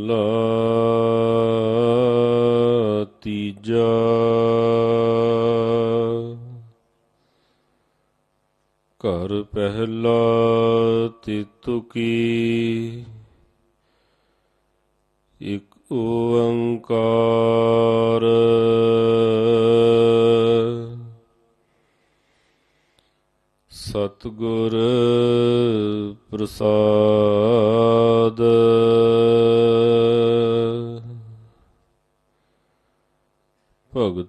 ਮਹੱਲਾ ਤੀਜਾ। ਘਰ ਪਹਿਲਾ ਤਿਤੁਕੀ ਇਕ ਓੰਕਾਰ। ਸਤਿਗੁਰ ਪ੍ਰਸਾਦ।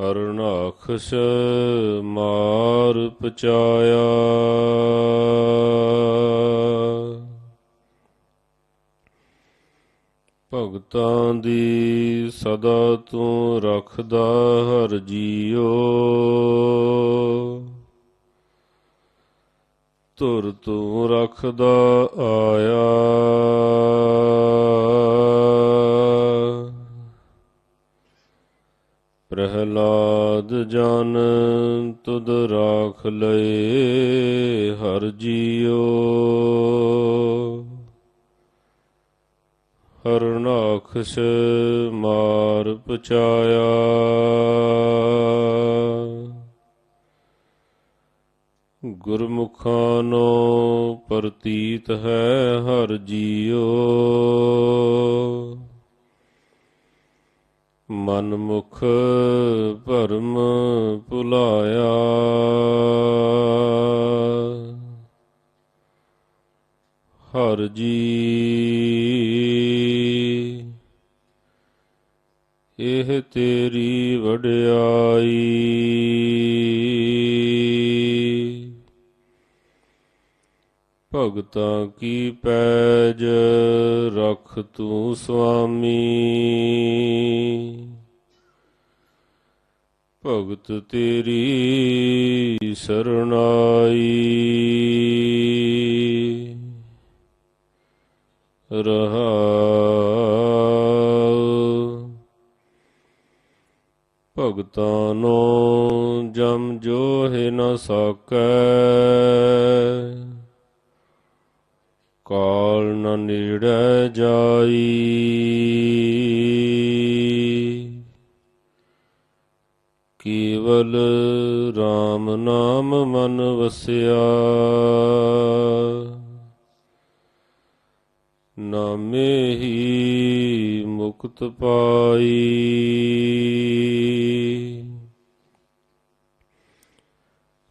ਹਰਨਾਖਸ ਮਾਰ ਪਚਾਇਆ। ਭਗਤਾਂ ਦੀ ਸਦਾ ਤੂੰ ਰੱਖਦਾ ਹਰ ਜੀਓ। ਧੁਰ ਤੂੰ ਰੱਖਦਾ ਆਇਆ। ਪ੍ਰਹਿਲਾਦ ਜਨ ਤੁਧ ਰਾਖ ਲਏ, ਹਰ ਜੀਓ ਹਰਨਾਖਸ ਮਾਰ ਪਚਾਇਆ ਗੁਰਮੁਖਾਂ ਨੂੰ ਪ੍ਰਤੀਤ ਹੈ ਹਰ ਜੀਓ ਮਨਮੁਖ ਭਰਮ ਭੁਲਾਇਆ। ਹਰ ਜੀ ਇਹ ਤੇਰੀ ਵਡਿਆਈ। ਭਗਤਾਂ ਕੀ ਪੈਜ ਰਖ ਤੂੰ ਸੁਆਮੀ ਭਗਤ ਤੇਰੀ ਸਰਣਾਈ। ਰਹਾ ਭਗਤਾਂ ਨੂੰ ਜਮ ਜੋ ਜੋਹਿ ਨਾ ਸਕੈ। ਕਾਲ ਨ ਨੇੜੈ ਜਾਈ। ਕੇਵਲ RAM ਨਾਮ ਮਨ ਵਸਿਆ। ਨਾਮੇ ਹੀ ਮੁਕਤ ਪਾਈ।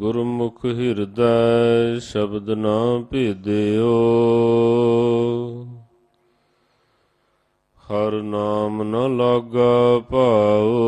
ਗੁਰਮੁਖ ਹਿਰਦੈ ਸ਼ਬਦ ਨਾ ਭੇਦਿਓ। ਹਰ ਨਾਮ ਨ ਲਾਗਾ ਭਾਓ